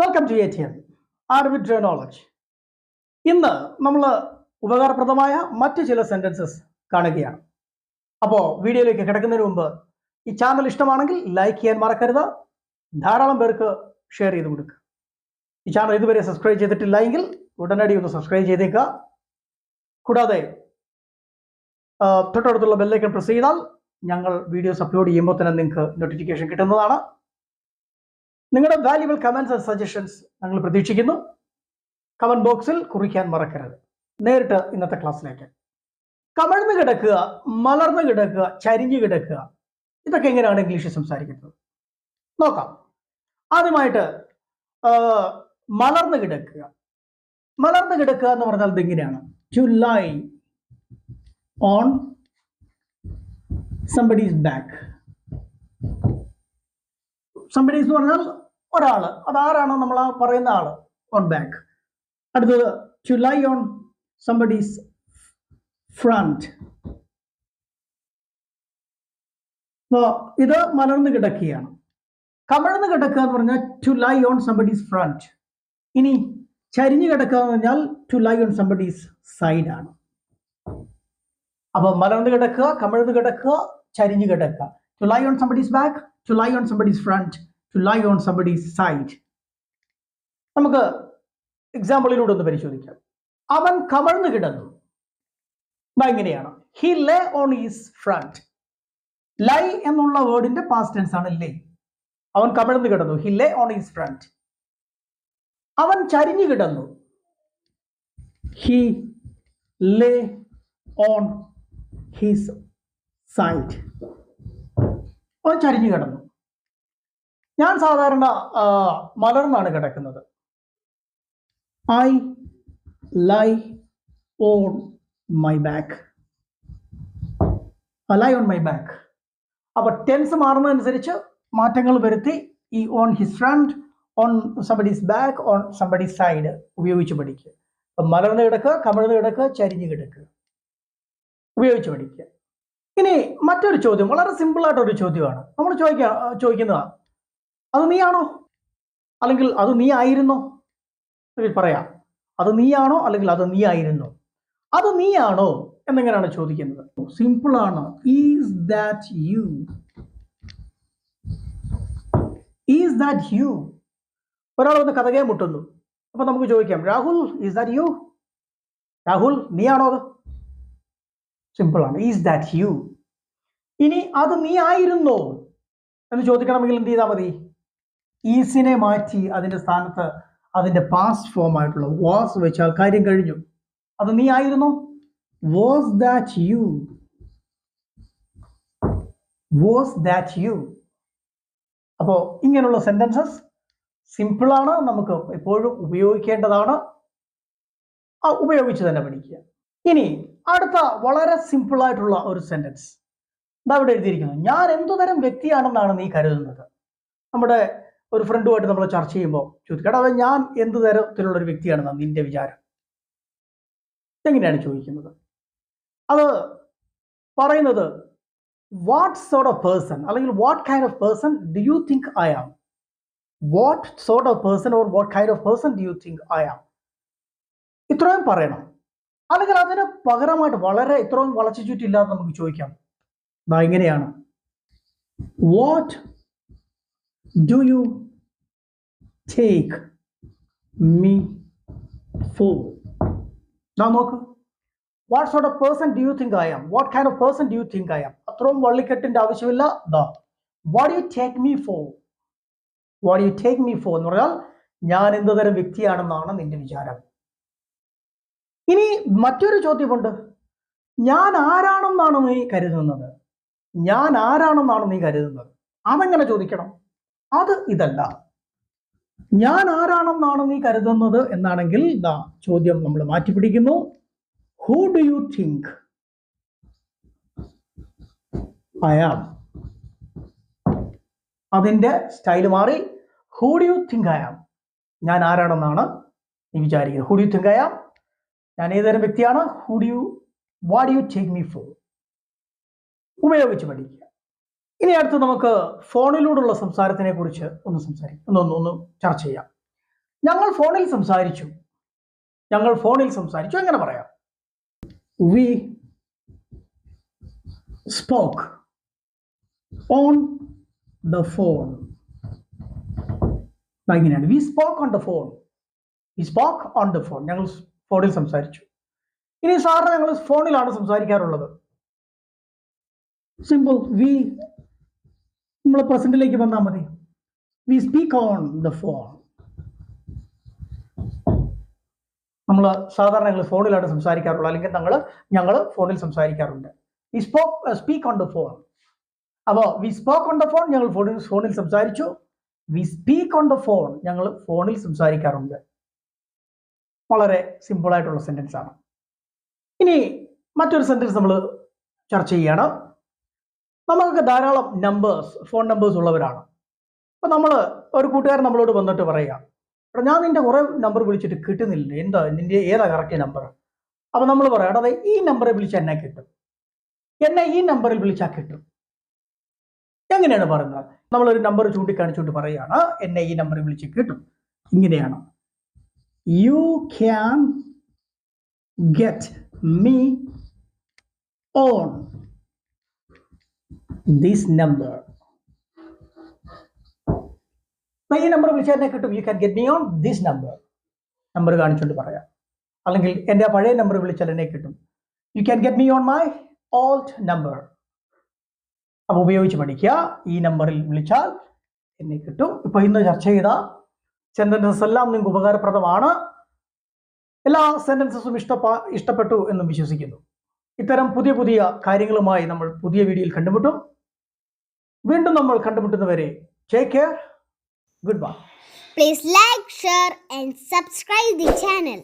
Welcome to A T M arbitrary knowledge ഇന്ന് നമ്മൾ ഉപകാരപ്രദമായ മറ്റ് ചില സെന്റൻസസ് കാണുകയാണ്. അപ്പോൾ വീഡിയോയിലേക്ക് കിടക്കുന്നതിന് മുമ്പ് ഈ ചാനൽ ഇഷ്ടമാണെങ്കിൽ ലൈക്ക് ചെയ്യാൻ മറക്കരുത്. ധാരാളം പേർക്ക് ഷെയർ ചെയ്ത് കൊടുക്കുക. ഈ ചാനൽ ഇതുവരെ സബ്സ്ക്രൈബ് ചെയ്തിട്ടില്ല എങ്കിൽ ഉടനടി ഒന്ന് സബ്സ്ക്രൈബ് ചെയ്തേക്കുക. കൂടാതെ തൊട്ടടുത്തുള്ള ബെല്ലൈക്കൺ പ്രസ് ചെയ്താൽ ഞങ്ങൾ വീഡിയോസ് അപ്ലോഡ് ചെയ്യുമ്പോൾ തന്നെ നിങ്ങൾക്ക് നോട്ടിഫിക്കേഷൻ കിട്ടുന്നതാണ്. നിങ്ങളുടെ വാല്യുബിൾ കമൻസ് ആൻഡ് സജഷൻസ് ഞങ്ങൾ പ്രതീക്ഷിക്കുന്നു. കമന്റ് ബോക്സിൽ കുറിക്കാൻ മറക്കരുത്. നേരിട്ട് ഇന്നത്തെ ക്ലാസ്സിലേക്ക്. കമഴ്ന്ന് കിടക്കുക മലർന്നു കിടക്കുക ചരിഞ്ഞു കിടക്കുക. ഇതൊക്കെ എങ്ങനെയാണ് ഇംഗ്ലീഷിൽ സംസാരിക്കുന്നത്? നോക്കാം. ആദ്യമായിട്ട് മലർന്ന് കിടക്കുക. മലർന്നു കിടക്കുക എന്ന് പറഞ്ഞാൽ ഇതെങ്ങനെയാണ്? To lie on somebody's back somebody's എന്ന് പറഞ്ഞാൽ ഒരാൾ അതാരാണ് നമ്മൾ ആ പറയുന്ന ആൾ ഓൺ ബാക്ക് അടുത്തത് to lie on somebody's front അപ്പോ ഇത് മലർന്ന് കിടക്കുകയാണ്. കമഴ്ന്ന് കിടക്കുക എന്ന് പറഞ്ഞാൽ to lie on somebody's front ഇനി ചരിഞ്ഞു കിടക്കുക എന്ന് പറഞ്ഞാൽ ടു ലൈ ഓൺ സംബഡീസ് ആണ്. അപ്പൊ മലർന്ന് കിടക്കുക കമഴ്ന്ന് കിടക്കുക ചരിഞ്ഞു കിടക്കുക. To lie on somebody's back, to lie on somebody's front, to lie on somebody's side. നമുക്ക് എക്സാമ്പിളിലൂടെ ഒന്ന് പരിശോധിക്കാം. അവൻ കമഴ്ന്ന് കിടന്നു. എങ്ങനെയാണ് he lay on his front lie എന്നുള്ള വേർഡിന്റെ പാസ്റ്റ് ടെൻസ് ആണ് ലേ അവൻ കമിഴ്ന്ന് കിടന്നു. He lay on his front അവൻ ചരിഞ്ഞു കിടന്നു. He lay on his side അവൻ ചരിഞ്ഞു കിടന്നു. ഞാൻ സാധാരണ മലർന്നാണ് കിടക്കുന്നത്. I lie on my back lie on my back അപ്പൊ ടെൻസ് മാറുന്നതനുസരിച്ച് മാറ്റങ്ങൾ വരുത്തി ഈ on his front on somebody's back on somebody's side ഉപയോഗിച്ച് പഠിക്കുക. മലർന്ന് കിടക്കുക കമിഴ്ന്ന് കിടക്കുക ചരിഞ്ഞ് കിടക്കുക. ഉപയോഗിച്ച് പഠിക്കുക. ഇനി മറ്റൊരു ചോദ്യം വളരെ സിമ്പിൾ ആയിട്ടൊരു ചോദ്യമാണ്. നമ്മൾ ചോദിക്കുക ചോദിക്കുന്നതാണ് അത് നീയാണോ? അല്ലെങ്കിൽ അത് നീ ആയിരുന്നോ? പറയാം. അത് നീയാണോ അല്ലെങ്കിൽ അത് നീ ആയിരുന്നോ? അത് നീയാണോ എന്നെങ്ങനെയാണ് ചോദിക്കുന്നത്. സിമ്പിൾ ആണ് is that you is that you ഒരാൾ വന്ന് കഥകയെ മുട്ടുന്നു. അപ്പൊ നമുക്ക് ചോദിക്കാം Rahul is that you Rahul നീയാണോ അത്? സിമ്പിൾ ആണ്. ഈസ് ദാറ്റ് യു ഇനി അത് നീ ആയിരുന്നോ? എന്ന് ചോദിക്കണമെങ്കിൽ എന്ത് ചെയ്താൽ മതി? ഈസിനെ മാറ്റി അതിന്റെ സ്ഥാനത്ത് അതിന്റെ പാസ്റ്റ് ഫോം ആയിട്ടുള്ള വാസ് വെച്ചാൽ കാര്യം കഴിഞ്ഞു. അത് നീ ആയിരുന്നോ? Was that you was that you അപ്പോൾ ഇങ്ങനെയുള്ള സെന്റൻസസ് സിമ്പിളാണ് നമുക്ക് എപ്പോഴും ഉപയോഗിക്കേണ്ടതാണ്. ഉപയോഗിച്ച് തന്നെ പഠിക്കുക. ഇനി അടുത്ത വളരെ സിമ്പിൾ ആയിട്ടുള്ള ഒരു സെന്റൻസ് ഇതാ ഇവിടെ എഴുതിയിരിക്കുന്നു. ഞാൻ എന്തുതരം വ്യക്തിയാണെന്നാണ് നീ കരുതുന്നത്? നമ്മുടെ ഒരു ഫ്രണ്ടുമായിട്ട് നമ്മൾ ചർച്ച ചെയ്യുമ്പോൾ ചോദിക്കട്ടെ ഞാൻ എന്ത് തരത്തിലുള്ള ഒരു വ്യക്തിയാണെന്നാണ് നിന്റെ വിചാരം? എങ്ങനെയാണ് ചോദിക്കുന്നത്? അത് പറയുന്നത് വാട്ട് സോർട്ട് ഓഫ് പേഴ്സൺ അല്ലെങ്കിൽ what kind of person do you think I am what sort of person or what kind of person do you think I am ഇത്രയും പറയണം. അല്ലെങ്കിൽ അതിന് പകരമായിട്ട് വളരെ ഇത്രയും വളച്ചു ചുറ്റില്ലാതെ നമുക്ക് ചോദിക്കാം. ദാ ഇങ്ങനെയാണ്. What do you take me for ഞാൻ നോക്ക്. What sort of person do you think I am what kind of person do you think I am അത്രയും വള്ളിക്കെട്ടിന്റെ ആവശ്യമില്ല. ദാ. What you take me for what you take me for എന്ന് പറഞ്ഞാൽ ഞാൻ എന്ത് തരം വ്യക്തിയാണെന്നാണ് നിന്റെ വിചാരം. ഇനി മറ്റൊരു ചോദ്യമുണ്ട്. ഞാൻ ആരാണെന്നാണ് നീ കരുതുന്നത്? ഞാൻ ആരാണെന്നാണ് നീ കരുതുന്നത്? അതെങ്ങനെ ചോദിക്കണം? അത് ഇതല്ല. ഞാൻ ആരാണെന്നാണ് നീ കരുതുന്നത് എന്നാണെങ്കിൽ ദാ ചോദ്യം നമ്മൾ മാറ്റിപ്പിടിക്കുന്നു. Who do you think I am അതിന്റെ സ്റ്റൈൽ മാറി. Who do you think I am ഞാൻ ആരാണെന്നാണ് നീ വിചാരിക്കുന്നത്? Who do you think I am ഞാൻ ഏതുതരം വ്യക്തിയാണ്? Who do you what you take me for ഉപയോഗിച്ച് പഠിക്കുക. ഇനി അടുത്ത് നമുക്ക് ഫോണിലൂടെയുള്ള സംസാരത്തിനെ കുറിച്ച് ഒന്ന് സംസാരിക്കാം. ഒന്ന് ഒന്ന് ചർച്ച ചെയ്യാം. ഞങ്ങൾ ഫോണിൽ സംസാരിച്ചു. ഞങ്ങൾ ഫോണിൽ സംസാരിച്ചു. എങ്ങനെ പറയാം? We spoke on the phone ഇങ്ങനെയാണ്. We spoke on the phone we spoke on the phone ഞങ്ങൾ ഫോണിൽ സംസാരിച്ചു. ഇനി സാറിന് ഞങ്ങൾ ഫോണിലാണ് സംസാരിക്കാറുള്ളത്. സിമ്പിൾ വി നമ്മൾ പ്രസന്റിലേക്ക് വന്നാൽ മതി. We speak on the phone നമ്മൾ സാധാരണ ഞങ്ങൾ ഫോണിലാണ് സംസാരിക്കാറുള്ളത്. അല്ലെങ്കിൽ ഞങ്ങൾ ഞങ്ങൾ ഫോണിൽ സംസാരിക്കാറുണ്ട്. We spoke speak on the phone അപ്പോൾ we spoke on the phone ഞങ്ങൾ ഫോണിൽ ഫോണിൽ സംസാരിച്ചു. We speak on the phone ഞങ്ങൾ ഫോണിൽ സംസാരിക്കാറുണ്ട്. വളരെ സിമ്പിൾ ആയിട്ടുള്ള സെന്റൻസ് ആണ്. ഇനി മറ്റൊരു സെന്റൻസ് നമ്മൾ ചർച്ച ചെയ്യുകയാണ് നമുക്കൊക്കെ ധാരാളം നമ്പേഴ്സ് ഫോൺ നമ്പേഴ്സ് ഉള്ളവരാണ്. അപ്പം നമ്മൾ ഒരു കൂട്ടുകാരൻ നമ്മളോട് വന്നിട്ട് പറയുക എടാ ഞാൻ നിന്റെ കുറേ നമ്പർ വിളിച്ചിട്ട് കിട്ടുന്നില്ല? എന്താ നിന്റെ ഏതാ കറക്റ്റ് നമ്പർ അപ്പം നമ്മൾ പറയാം എടാ ഈ നമ്പറെ വിളിച്ചാൽ എന്നെ കിട്ടും. എന്നെ ഈ നമ്പറിൽ വിളിച്ചാൽ കിട്ടും. എങ്ങനെയാണ് പറയുന്നത്? നമ്മളൊരു നമ്പർ ചൂണ്ടിക്കാണിച്ചുകൊണ്ട് പറയുകയാണ് എന്നെ ഈ നമ്പറിൽ വിളിച്ച് കിട്ടും. ഇങ്ങനെയാണ്. You can get me on this number ഈ നമ്പർ വിളിച്ചാൽ തന്നെ കിട്ടും. You can get me on this number number കാണിച്ചുകൊണ്ട് പറയാം. അല്ലെങ്കിൽ എന്റെ പഴയ നമ്പർ വിളിച്ചാൽ എന്നെ കിട്ടും. You can get me on my old number അപ്പോൾ ഉപയോഗിച്ച് പഠിക്കുക. ഈ നമ്പറിൽ വിളിച്ചാൽ എന്നെ കിട്ടും. ഇപ്പോൾ ഇന്ന് ചർച്ച ചെയ്ത സെന്റൻസസ് എല്ലാം നിങ്ങൾക്ക് ഉപകാരപ്രദമാണ്. എല്ലാ സെന്റൻസസും ഇഷ്ടപ്പ ഇഷ്ടപ്പെട്ടു എന്നും വിശ്വസിക്കുന്നു. ഇത്തരം പുതിയ പുതിയ കാര്യങ്ങളുമായി നമ്മൾ പുതിയ വീഡിയോയിൽ കണ്ടുമുട്ടും. വീണ്ടും നമ്മൾ കണ്ടുമുട്ടുന്നവരെ take care goodbye please like share and subscribe the channel.